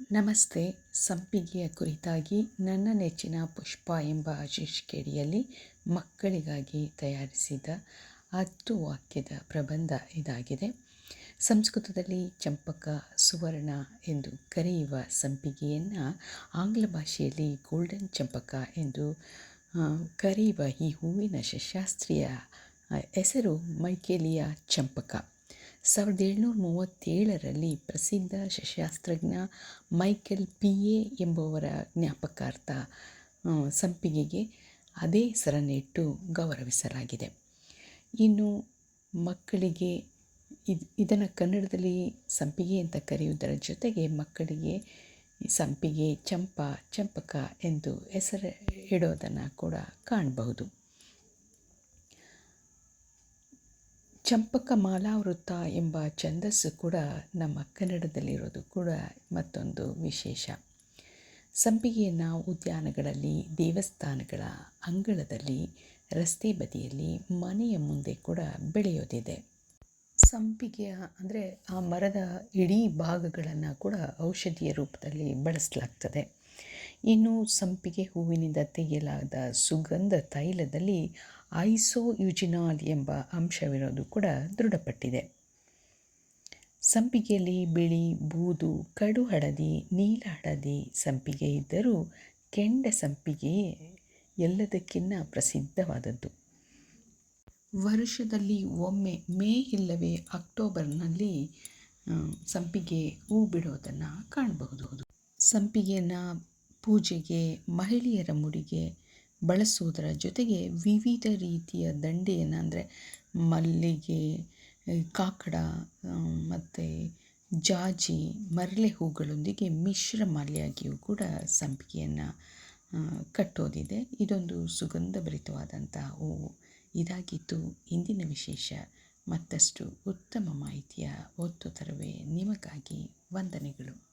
ನಮಸ್ತೆ. ಸಂಪಿಗೆಯ ಕುರಿತಾಗಿ ನನ್ನ ನೆಚ್ಚಿನ ಪುಷ್ಪ ಎಂಬ ಶೀರ್ಷಿಕೆಯಡಿಯಲ್ಲಿ ಮಕ್ಕಳಿಗಾಗಿ ತಯಾರಿಸಿದ ಹತ್ತು ವಾಕ್ಯದ ಪ್ರಬಂಧ ಇದಾಗಿದೆ. ಸಂಸ್ಕೃತದಲ್ಲಿ ಚಂಪಕ, ಸುವರ್ಣ ಎಂದು ಕರೆಯುವ ಸಂಪಿಗೆಯನ್ನು ಆಂಗ್ಲ ಭಾಷೆಯಲ್ಲಿ ಗೋಲ್ಡನ್ ಚಂಪಕ ಎಂದು ಕರೆಯುವ ಈ ಹೂವಿನ ಶಾಸ್ತ್ರೀಯ ಹೆಸರು ಮೈಕೇಲಿಯ ಚಂಪಕ. ಸಾವಿರದ ಏಳ್ನೂರ ಮೂವತ್ತೇಳರಲ್ಲಿ ಪ್ರಸಿದ್ಧ ಶಶಾಸ್ತ್ರಜ್ಞ ಮೈಕೆಲ್ ಪಿ ಎ ಎಂಬುವರ ಜ್ಞಾಪಕಾರ್ಥ ಸಂಪಿಗೆಗೆ ಅದೇ ಹೆಸರನ್ನಿಟ್ಟು ಗೌರವಿಸಲಾಗಿದೆ. ಇನ್ನು ಮಕ್ಕಳಿಗೆ ಇದು, ಇದನ್ನು ಕನ್ನಡದಲ್ಲಿ ಸಂಪಿಗೆ ಅಂತ ಕರೆಯುವುದರ ಜೊತೆಗೆ ಮಕ್ಕಳಿಗೆ ಸಂಪಿಗೆ ಚಂಪ, ಚಂಪಕ ಎಂದು ಹೆಸರು ಇಡೋದನ್ನು ಕೂಡ ಕಾಣಬಹುದು. ಚಂಪಕ ಮಾಲಾವೃತ ಎಂಬ ಛಂದಸ್ಸು ಕೂಡ ನಮ್ಮ ಕನ್ನಡದಲ್ಲಿರೋದು ಕೂಡ ಮತ್ತೊಂದು ವಿಶೇಷ. ಸಂಪಿಗೆಯನ್ನು ಉದ್ಯಾನಗಳಲ್ಲಿ, ದೇವಸ್ಥಾನಗಳ ಅಂಗಳದಲ್ಲಿ, ರಸ್ತೆ ಬದಿಯಲ್ಲಿ, ಮನೆಯ ಮುಂದೆ ಕೂಡ ಬೆಳೆಯೋದಿದೆ. ಸಂಪಿಗೆಯ ಅಂದರೆ ಆ ಮರದ ಇಡೀ ಭಾಗಗಳನ್ನು ಕೂಡ ಔಷಧಿಯ ರೂಪದಲ್ಲಿ ಬಳಸಲಾಗ್ತದೆ. ಇನ್ನು ಸಂಪಿಗೆ ಹೂವಿನಿಂದ ತೆಗೆಯಲಾದ ಸುಗಂಧ ತೈಲದಲ್ಲಿ ಐಸೋಯುಜಿನಾಲ್ ಎಂಬ ಅಂಶವಿರೋದು ಕೂಡ ದೃಢಪಟ್ಟಿದೆ. ಸಂಪಿಗೆಯಲ್ಲಿ ಬಿಳಿ, ಬೂದು, ಕಡು ಹಳದಿ, ನೀಲ ಹಳದಿ ಸಂಪಿಗೆ ಇದ್ದರೂ ಕೆಂಡ ಸಂಪಿಗೆ ಎಲ್ಲದಕ್ಕಿನ್ನ ಪ್ರಸಿದ್ಧವಾದದ್ದು. ವರ್ಷದಲ್ಲಿ ಒಮ್ಮೆ ಮೇ ಇಲ್ಲವೇ ಅಕ್ಟೋಬರ್ನಲ್ಲಿ ಸಂಪಿಗೆ ಹೂ ಬಿಡೋದನ್ನು ಕಾಣಬಹುದು. ಸಂಪಿಗೆಯನ್ನು ಪೂಜೆಗೆ, ಮಹಿಳೆಯರ ಮುಡಿಗೆ ಬಳಸುವುದರ ಜೊತೆಗೆ ವಿವಿಧ ರೀತಿಯ ದಂಡೆಯನ್ನು, ಅಂದರೆ ಮಲ್ಲಿಗೆ ಕಾಕಡ ಮತ್ತು ಜಾಜಿ, ಮರಳೆ ಹೂಗಳೊಂದಿಗೆ ಮಿಶ್ರ ಮಾಲೆಯಾಗಿಯೂ ಕೂಡ ಸಂಪಿಗೆಯನ್ನು ಕಟ್ಟೋದಿದೆ. ಇದೊಂದು ಸುಗಂಧಭರಿತವಾದಂಥ ಹೂವು. ಇದಾಗಿತ್ತು ಇಂದಿನ ವಿಶೇಷ. ಮತ್ತಷ್ಟು ಉತ್ತಮ ಮಾಹಿತಿಯ ಒತ್ತು ತರುವೆ ನಿಮಗಾಗಿ ವಂದನೆಗಳು.